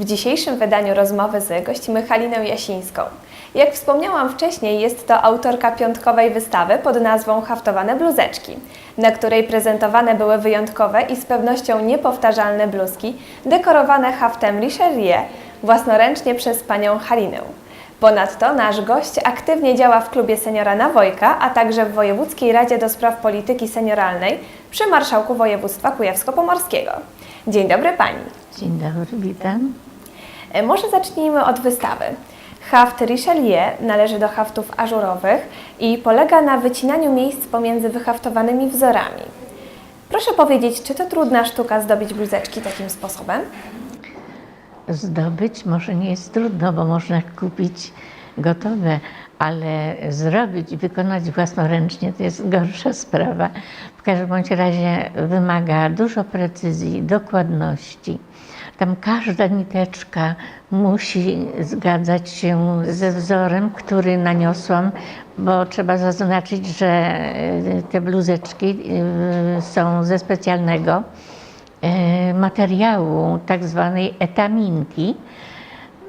W dzisiejszym wydaniu rozmowy z gościmy Halinę Jasińską. Jak wspomniałam wcześniej, jest to autorka piątkowej wystawy pod nazwą Haftowane bluzeczki, na której prezentowane były wyjątkowe i z pewnością niepowtarzalne bluzki dekorowane haftem Richelieu własnoręcznie przez panią Halinę. Ponadto nasz gość aktywnie działa w klubie seniora Nawojka, a także w Wojewódzkiej Radzie do Spraw Polityki Senioralnej przy Marszałku Województwa Kujawsko-Pomorskiego. Dzień dobry Pani. Dzień dobry, witam. E, Może zacznijmy od wystawy. Haft Richelieu należy do haftów ażurowych i polega na wycinaniu miejsc pomiędzy wyhaftowanymi wzorami. Proszę powiedzieć, czy to trudna sztuka zdobić bluzeczki takim sposobem? Zdobyć może nie jest trudno, bo można kupić gotowe, ale zrobić i wykonać własnoręcznie to jest gorsza sprawa. W każdym bądź razie wymaga dużo precyzji, dokładności. Tam każda niteczka musi zgadzać się ze wzorem, który naniosłam, bo trzeba zaznaczyć, że e, te bluzeczki e, są ze specjalnego e, materiału, tak zwanej etaminki.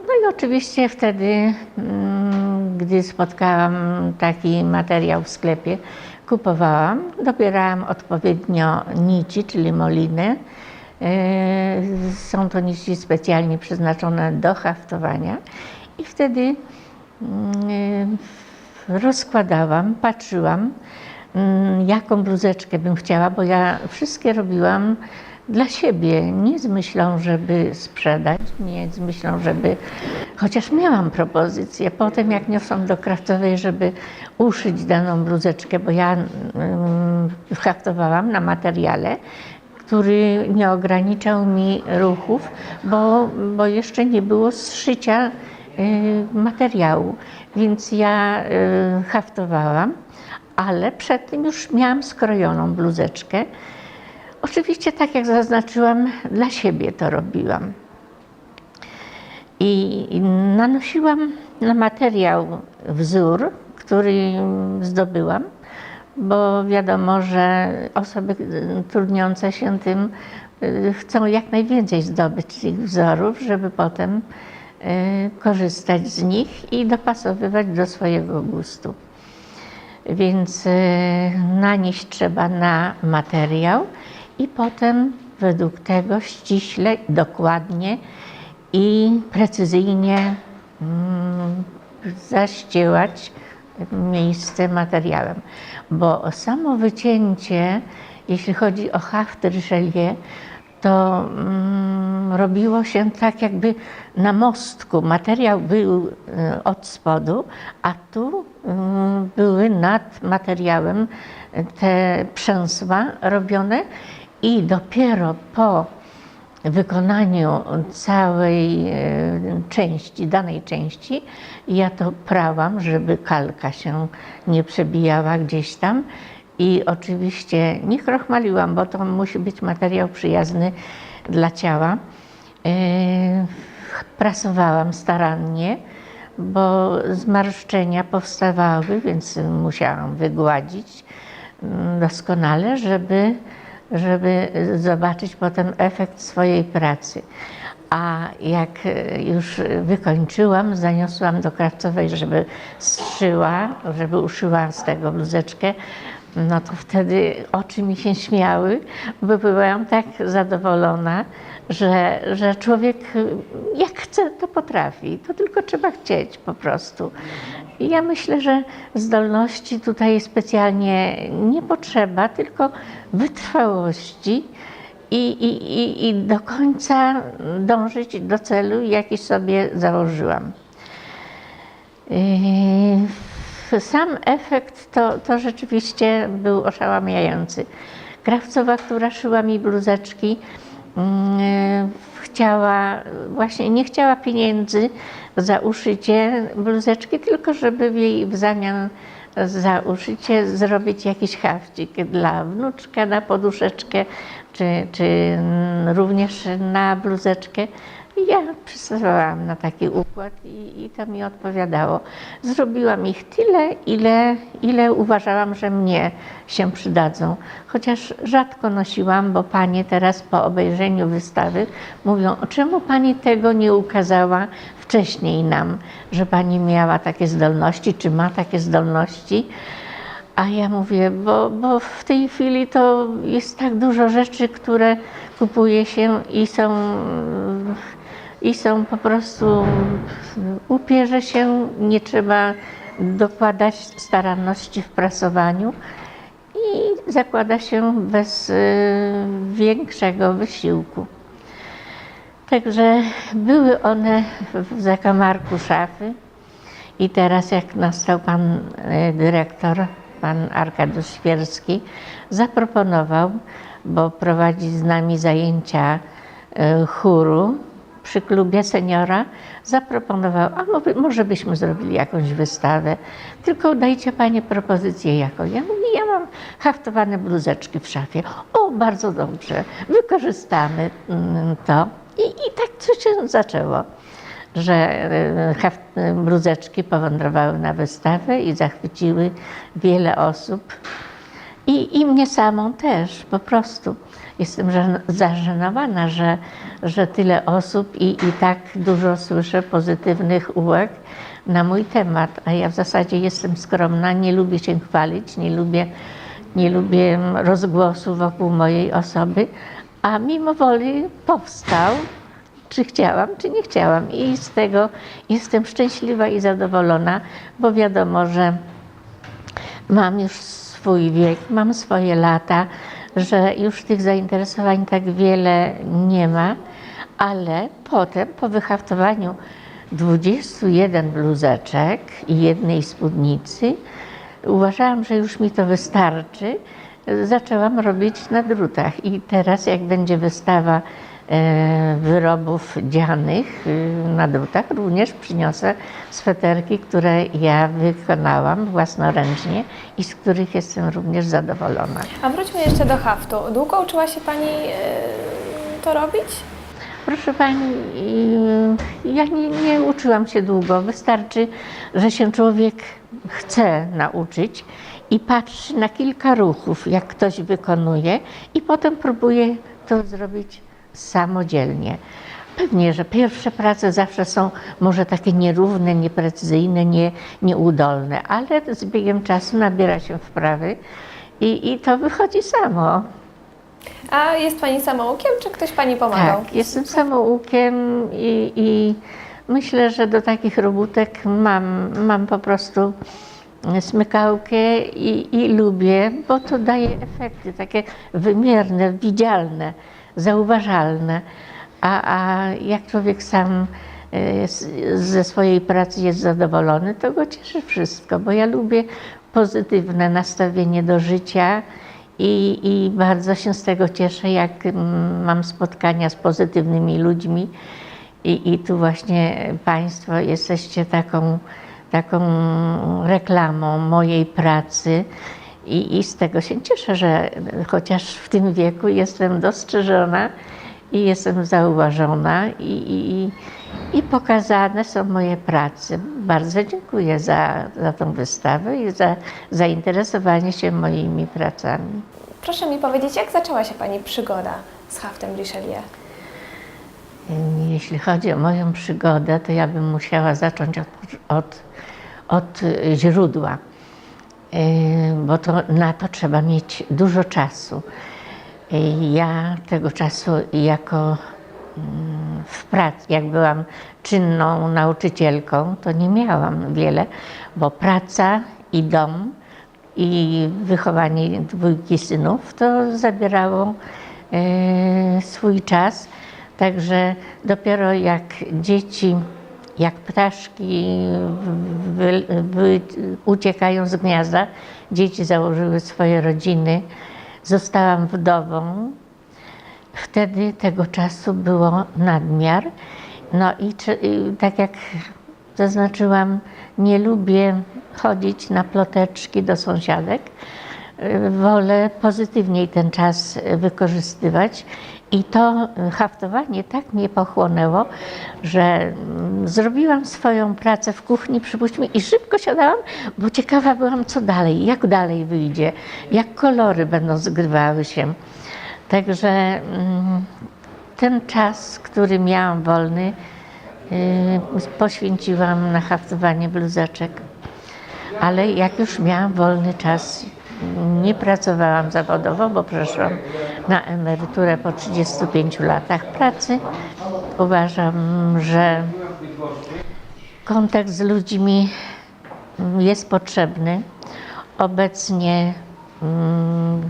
No i oczywiście wtedy, mm, gdy spotkałam taki materiał w sklepie, kupowałam, dobierałam odpowiednio nici, czyli moliny. E, Są to nici specjalnie przeznaczone do haftowania i wtedy mm, rozkładałam, patrzyłam, mm, jaką bluzeczkę bym chciała, bo ja wszystkie robiłam dla siebie, nie z myślą, żeby sprzedać, nie z myślą, żeby. Chociaż miałam propozycję, potem jak niosłam do kraftowej, żeby uszyć daną bluzeczkę, bo ja mm, haftowałam na materiale, który nie ograniczał mi ruchów, bo, bo jeszcze nie było zszycia y, materiału. Więc ja y, haftowałam, ale przed tym już miałam skrojoną bluzeczkę. Oczywiście, tak jak zaznaczyłam, dla siebie to robiłam. I i nanosiłam na materiał wzór, który zdobyłam, bo wiadomo, że osoby trudniące się tym y, chcą jak najwięcej zdobyć tych wzorów, żeby potem y, korzystać z nich i dopasowywać do swojego gustu. Więc y, nanieść trzeba na materiał i potem według tego ściśle, dokładnie i precyzyjnie mm, zaściełać miejsce materiałem. Bo samo wycięcie, jeśli chodzi o haft Richelieu, to mm, robiło się tak jakby na mostku. Materiał był y, od spodu, a tu y, były nad materiałem te przęsła robione i dopiero po wykonaniu całej e, części, danej części, ja to prałam, żeby kalka się nie przebijała gdzieś tam. I oczywiście nie krochmaliłam, bo to musi być materiał przyjazny dla ciała. E, Prasowałam starannie, bo zmarszczenia powstawały, więc musiałam wygładzić mm, doskonale, żeby żeby zobaczyć potem efekt swojej pracy. A jak e, już wykończyłam, zaniosłam do krawcowej, żeby strzyła, żeby uszyła z tego bluzeczkę, no to wtedy oczy mi się śmiały, bo byłam tak zadowolona, że, że człowiek jak chce, to potrafi. To tylko trzeba chcieć po prostu. I ja myślę, że zdolności tutaj specjalnie nie potrzeba, tylko wytrwałości i, i, i, i do końca dążyć do celu, jaki sobie założyłam. Yy, Sam efekt to, to rzeczywiście był oszałamiający. Krawcowa, która szyła mi bluzeczki, chciała, właśnie nie chciała pieniędzy za uszycie bluzeczki, tylko żeby jej w zamian za uszycie zrobić jakiś hafcik dla wnuczka na poduszeczkę, czy, czy również na bluzeczkę. I ja przystawałam na taki układ i, i to mi odpowiadało. Zrobiłam ich tyle, ile, ile uważałam, że mnie się przydadzą. Chociaż rzadko nosiłam, bo panie teraz po obejrzeniu wystawy mówią, czemu pani tego nie ukazała wcześniej nam, że pani miała takie zdolności, czy ma takie zdolności. A ja mówię, bo, bo w tej chwili to jest tak dużo rzeczy, które kupuje się i są, i są po prostu, upierze się, nie trzeba dokładać staranności w prasowaniu i zakłada się bez y, większego wysiłku. Także były one w zakamarku szafy. I teraz, jak nastał pan e, dyrektor, pan Arkadiusz Świerski, zaproponował, bo prowadzi z nami zajęcia e, chóru przy klubie seniora, zaproponował, a mo- może byśmy zrobili jakąś wystawę, tylko dajcie panie propozycję jaką. Ja mówię, ja mam haftowane bluzeczki w szafie. O, bardzo dobrze, wykorzystamy mm, to. I, I tak coś się zaczęło że e, haft- bluzeczki powędrowały na wystawę i zachwyciły wiele osób. I, I mnie samą też, po prostu. Jestem żen- zażenowana, że, że tyle osób i, i tak dużo słyszę pozytywnych uwag na mój temat. A ja w zasadzie jestem skromna, nie lubię się chwalić, nie lubię, nie lubię rozgłosu wokół mojej osoby, a mimo woli powstał czy chciałam, czy nie chciałam. I z tego jestem szczęśliwa i zadowolona, bo wiadomo, że mam już swój wiek, mam swoje lata, że już tych zainteresowań tak wiele nie ma, ale potem po wyhaftowaniu 21 bluzeczek i jednej spódnicy uważałam, że już mi to wystarczy. Zaczęłam robić na drutach i teraz jak będzie wystawa wyrobów dzianych y, na drutach, również przyniosę sweterki, które ja wykonałam własnoręcznie i z których jestem również zadowolona. A wróćmy jeszcze do haftu. Długo uczyła się Pani e, to robić? Proszę Pani, y, ja nie, nie uczyłam się długo. Wystarczy, że się człowiek chce nauczyć i patrzy na kilka ruchów, jak ktoś wykonuje, i potem próbuje to zrobić samodzielnie. Pewnie, że pierwsze prace zawsze są może takie nierówne, nieprecyzyjne, nie, nieudolne, ale z biegiem czasu nabiera się wprawy i, i to wychodzi samo. A jest Pani samoukiem, czy ktoś Pani pomagał? Tak, jestem samoukiem i, i myślę, że do takich robótek mam, mam po prostu smykałkę i, i lubię, bo to daje efekty takie wymierne, widzialne, zauważalne. A, a jak człowiek sam e, ze swojej pracy jest zadowolony, to go cieszy wszystko, bo ja lubię pozytywne nastawienie do życia i, i bardzo się z tego cieszę, jak mam spotkania z pozytywnymi ludźmi. I, I tu właśnie Państwo jesteście taką, taką reklamą mojej pracy. I, I z tego się cieszę, że chociaż w tym wieku jestem dostrzeżona i jestem zauważona i, i, i- pokazane są moje prace. Bardzo dziękuję za, za tą wystawę i za zainteresowanie się moimi pracami. Proszę mi powiedzieć, jak zaczęła się Pani przygoda z haftem Richelieu? Jeśli chodzi o moją przygodę, to ja bym musiała zacząć od, od, od źródła, bo to, na to trzeba mieć dużo czasu. Y, Ja tego czasu jako mm, w pracy, jak byłam czynną nauczycielką, to nie miałam wiele, bo praca i dom i wychowanie dwójki synów to zabierało swój czas. Także dopiero jak dzieci, jak ptaszki wy, wy, uciekają z gniazda, dzieci założyły swoje rodziny, zostałam wdową, wtedy tego czasu było nadmiar. No i, i tak jak zaznaczyłam, nie lubię chodzić na ploteczki do sąsiadek. Wolę pozytywniej ten czas wykorzystywać I to haftowanie tak mnie pochłonęło, że mm, zrobiłam swoją pracę w kuchni, przypuśćmy, i szybko siadałam, bo ciekawa byłam, co dalej, jak dalej wyjdzie, jak kolory będą zgrywały się. Także mm, ten czas, który miałam wolny, y, poświęciłam na haftowanie bluzeczek. Ale jak już miałam wolny czas, nie pracowałam zawodowo, bo przeszłam na emeryturę po 35 latach pracy. Uważam, że kontakt z ludźmi jest potrzebny. Obecnie mm,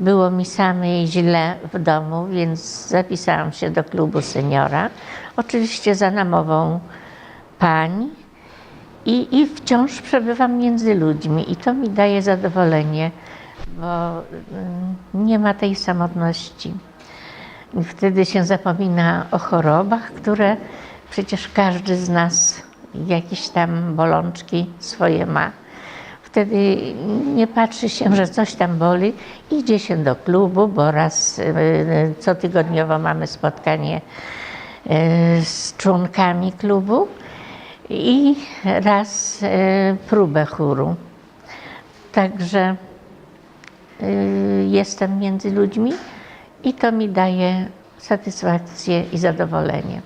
było mi samej źle w domu, więc zapisałam się do klubu seniora. Oczywiście za namową pań. I, I wciąż przebywam między ludźmi i to mi daje zadowolenie, bo mm, nie ma tej samotności. I Wtedy się zapomina o chorobach, które przecież każdy z nas jakieś tam bolączki swoje ma. Wtedy nie patrzy się, że coś tam boli, idzie się do klubu, bo raz y, y, cotygodniowo mamy spotkanie y, z członkami klubu i raz y, próbę chóru. Także y, jestem między ludźmi i to mi daje satysfakcję i zadowolenie.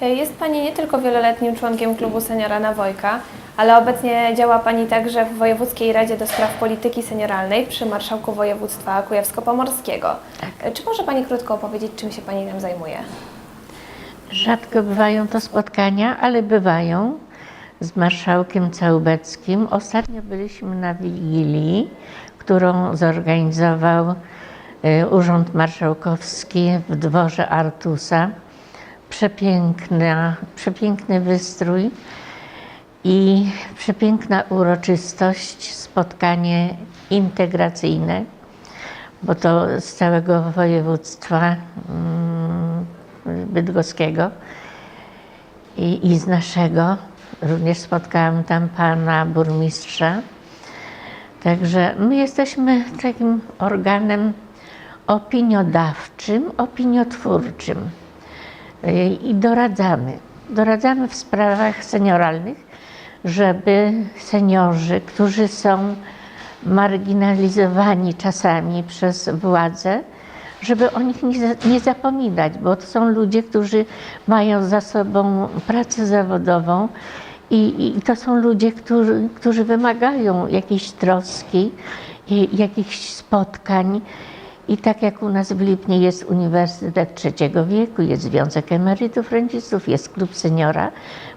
Jest Pani nie tylko wieloletnim członkiem klubu seniora na Wojka, ale obecnie działa Pani także w Wojewódzkiej Radzie do Spraw Polityki Senioralnej przy Marszałku Województwa Kujawsko-Pomorskiego. Czy może Pani krótko opowiedzieć, czym się Pani tam zajmuje? Rzadko bywają to spotkania, ale bywają z marszałkiem Całubeckim. Ostatnio byliśmy na Wigilii, którą zorganizował e, Urząd Marszałkowski w dworze Artusa. Przepiękna, przepiękny wystrój i przepiękna uroczystość, spotkanie integracyjne, bo to z całego województwa mm, bydgoskiego i, i z naszego. Również spotkałam tam pana burmistrza. Także my jesteśmy takim organem opiniodawczym, opiniotwórczym i doradzamy. Doradzamy w sprawach senioralnych, żeby seniorzy, którzy są marginalizowani czasami przez władzę, żeby o nich nie, nie zapominać, bo to są ludzie, którzy mają za sobą pracę zawodową i, i to są ludzie, którzy, którzy wymagają jakiejś troski, jakichś spotkań. I tak jak u nas w Lipnie jest Uniwersytet Trzeciego Wieku, jest Związek Emerytów Rencistów, jest Klub Seniora,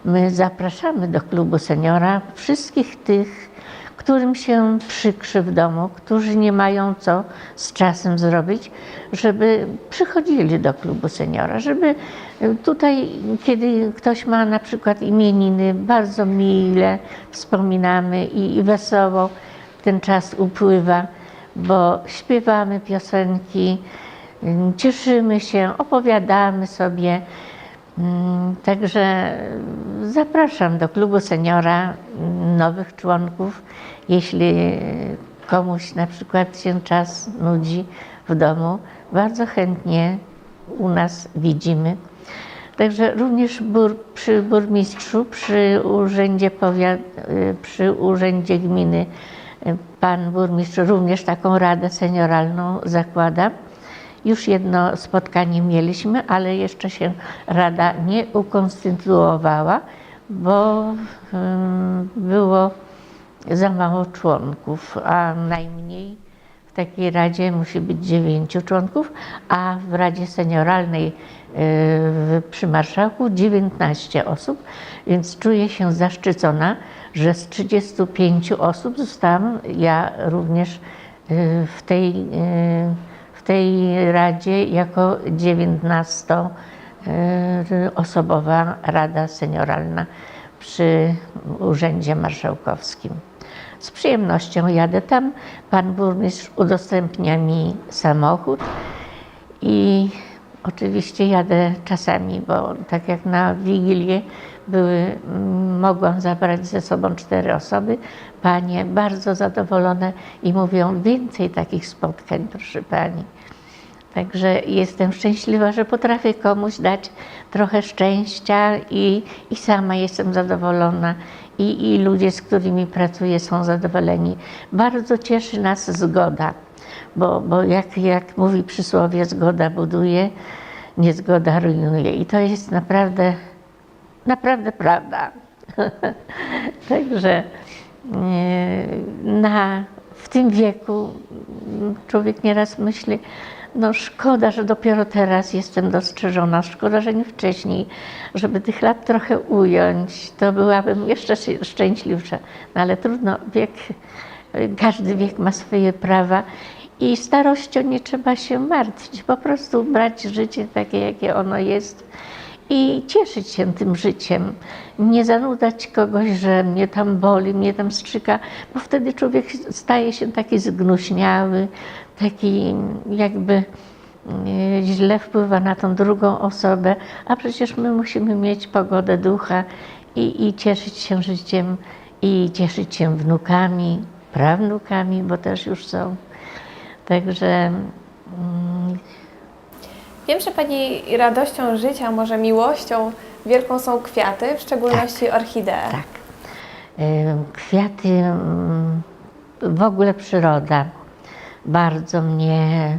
my zapraszamy do Klubu Seniora wszystkich tych, którym się przykrzy w domu, którzy nie mają co z czasem zrobić, żeby przychodzili do klubu seniora, żeby tutaj, kiedy ktoś ma na przykład imieniny, bardzo mile wspominamy i, wesoło ten czas upływa, bo śpiewamy piosenki, mm, cieszymy się, opowiadamy sobie. Mm, Także zapraszam do klubu seniora mm, nowych członków. Jeśli komuś na przykład się czas nudzi w domu, bardzo chętnie u nas widzimy. Także również bur, przy burmistrzu, przy urzędzie, powiat, y, przy urzędzie gminy y, pan burmistrz również taką radę senioralną zakłada. Już jedno spotkanie mieliśmy, ale jeszcze się Rada nie ukonstytuowała, bo ym, było za mało członków, a najmniej w takiej Radzie musi być dziewięciu członków, a w Radzie Senioralnej w- przy Marszałku 19 osób, więc czuję się zaszczycona, że z 35 osób zostałam ja również yy, w tej yy, w tej Radzie jako 19-osobowa Rada Senioralna przy Urzędzie Marszałkowskim. Z przyjemnością jadę tam. Pan burmistrz udostępnia mi samochód i oczywiście jadę czasami, bo tak jak na Wigilię były, mm, mogłam zabrać ze sobą cztery osoby. Panie bardzo zadowolone i mówią więcej takich spotkań, proszę pani. Także jestem szczęśliwa, że potrafię komuś dać trochę szczęścia i, i sama jestem zadowolona. I, I ludzie, z którymi pracuję, są zadowoleni. Bardzo cieszy nas zgoda, bo, bo jak, jak mówi przysłowie, zgoda buduje, niezgoda rujnuje. I to jest naprawdę, naprawdę prawda. Także e, na, w tym wieku m, człowiek nieraz myśli, no szkoda, że dopiero teraz jestem dostrzeżona, szkoda, że nie wcześniej, żeby tych lat trochę ująć, to byłabym jeszcze sz- szczęśliwsza. No ale trudno, wiek, każdy wiek ma swoje prawa i starością nie trzeba się martwić, po prostu brać życie takie, jakie ono jest i cieszyć się tym życiem. Nie zanudzać kogoś, że mnie tam boli, mnie tam strzyka, bo wtedy człowiek staje się taki zgnuśniały, taki jakby e, źle wpływa na tą drugą osobę, a przecież my musimy mieć pogodę ducha i, i cieszyć się życiem i cieszyć się wnukami, prawnukami, bo też już są. Także mm, Wiem, że Pani radością życia, może miłością wielką są kwiaty, w szczególności orchidee. Tak. Ym, Kwiaty, ym, w ogóle przyroda bardzo mnie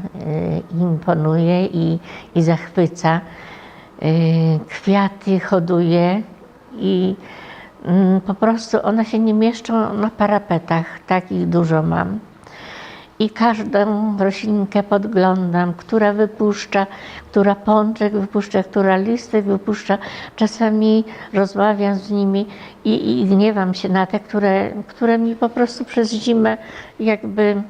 y, imponuje i, i zachwyca. Y, Kwiaty hoduję i mm, po prostu one się nie mieszczą na parapetach, takich dużo mam. I każdą roślinkę podglądam, która wypuszcza, która pączek wypuszcza, która listek wypuszcza. Czasami rozmawiam z nimi i, i gniewam się na te, które, które mi po prostu przez zimę jakby,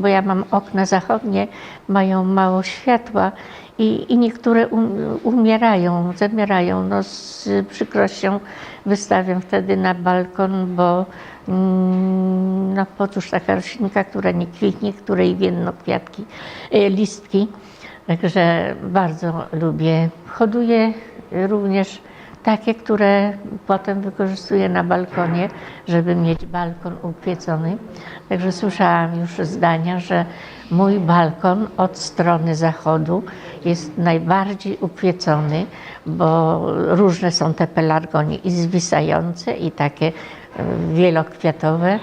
bo ja mam okna zachodnie, mają mało światła i, i niektóre um, umierają, zamierają. No, z przykrością wystawiam wtedy na balkon, bo mm, no, pocóż taka roślinka, która nie kwitnie, której więdną kwiatki, e, listki. Także bardzo lubię. Hoduję również takie, które potem wykorzystuję na balkonie, żeby mieć balkon ukwiecony. Także słyszałam już zdania, że mój balkon od strony zachodu jest najbardziej ukwiecony, bo różne są te pelargonie i zwisające, i takie e, wielokwiatowe.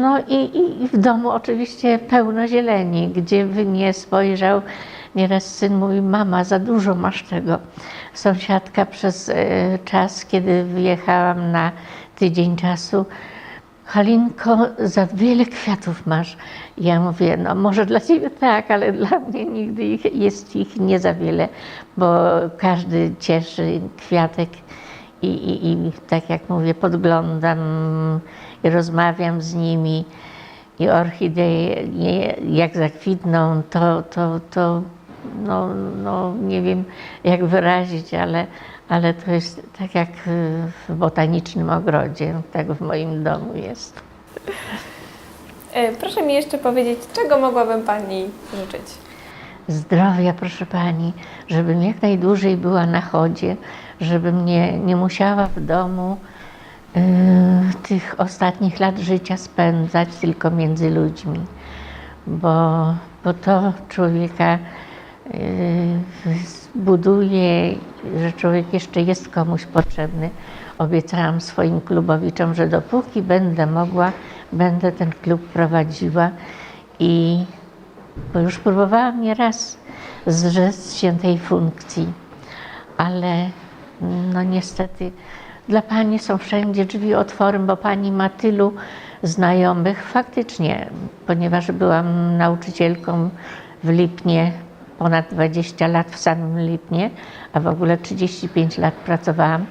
No i, i, w domu oczywiście pełno zieleni, gdzie by nie spojrzał. Nieraz syn mówi, mama, za dużo masz tego. Sąsiadka przez e, czas, kiedy wyjechałam na tydzień czasu, Halinko, za wiele kwiatów masz. Ja mówię, no może dla ciebie tak, ale dla mnie nigdy ich, jest ich nie za wiele, bo każdy cieszy kwiatek i, i, i tak jak mówię, podglądam i rozmawiam z nimi. I orchideje, jak zakwitną, to, to, to no, no, nie wiem jak wyrazić, ale, ale to jest tak jak w botanicznym ogrodzie, tak w moim domu jest. E, Proszę mi jeszcze powiedzieć, czego mogłabym Pani życzyć? Zdrowia, proszę Pani, żebym jak najdłużej była na chodzie, żebym nie, nie musiała w domu tych ostatnich lat życia spędzać tylko między ludźmi, bo, bo to człowieka y, buduje, że człowiek jeszcze jest komuś potrzebny. Obiecałam swoim klubowiczom, że dopóki będę mogła, będę ten klub prowadziła i bo już próbowałam nieraz zrzec się tej funkcji, ale no niestety dla Pani są wszędzie drzwi otworem, bo Pani ma tylu znajomych. Faktycznie, ponieważ byłam nauczycielką w Lipnie ponad 20 lat w samym Lipnie, a w ogóle 35 lat pracowałam.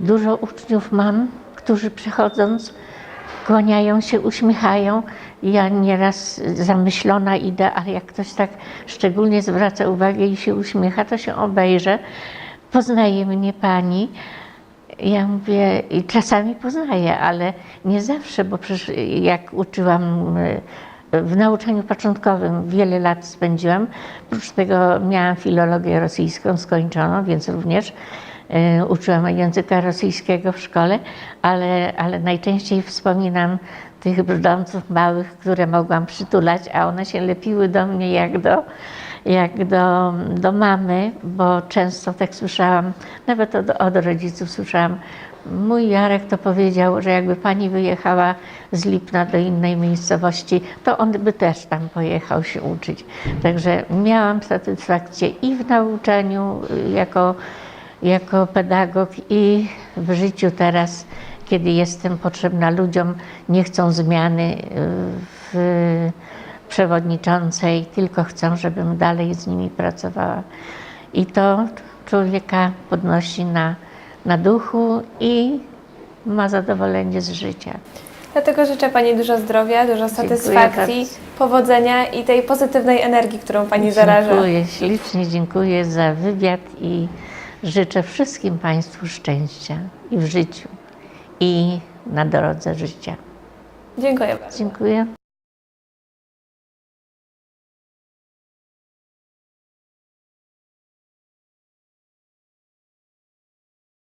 Dużo uczniów mam, którzy przychodząc kłaniają się, uśmiechają. Ja nieraz zamyślona idę, ale jak ktoś tak szczególnie zwraca uwagę i się uśmiecha, to się obejrzę. Poznaje mnie pani. Ja mówię, i czasami poznaję, ale nie zawsze, bo przecież jak uczyłam e, w nauczaniu początkowym wiele lat spędziłam. Oprócz tego miałam filologię rosyjską skończoną, więc również e, uczyłam języka rosyjskiego w szkole, ale, ale najczęściej wspominam tych brzdąców małych, które mogłam przytulać, a one się lepiły do mnie jak do, jak do, do mamy, bo często tak słyszałam, nawet od, od rodziców słyszałam, mój Jarek to powiedział, że jakby pani wyjechała z Lipna do innej miejscowości, to on by też tam pojechał się uczyć. Także miałam satysfakcję i w nauczaniu y, jako, jako pedagog i w życiu teraz, kiedy jestem potrzebna ludziom, nie chcą zmiany y, w przewodniczącej, tylko chcą, żebym dalej z nimi pracowała. I to człowieka podnosi na, na duchu i ma zadowolenie z życia. Dlatego życzę Pani dużo zdrowia, dużo satysfakcji, bardzo. powodzenia i tej pozytywnej energii, którą Pani zaraża. Dziękuję, ślicznie dziękuję za wywiad i życzę wszystkim Państwu szczęścia i w życiu, i na drodze życia. Dziękuję bardzo. Dziękuję.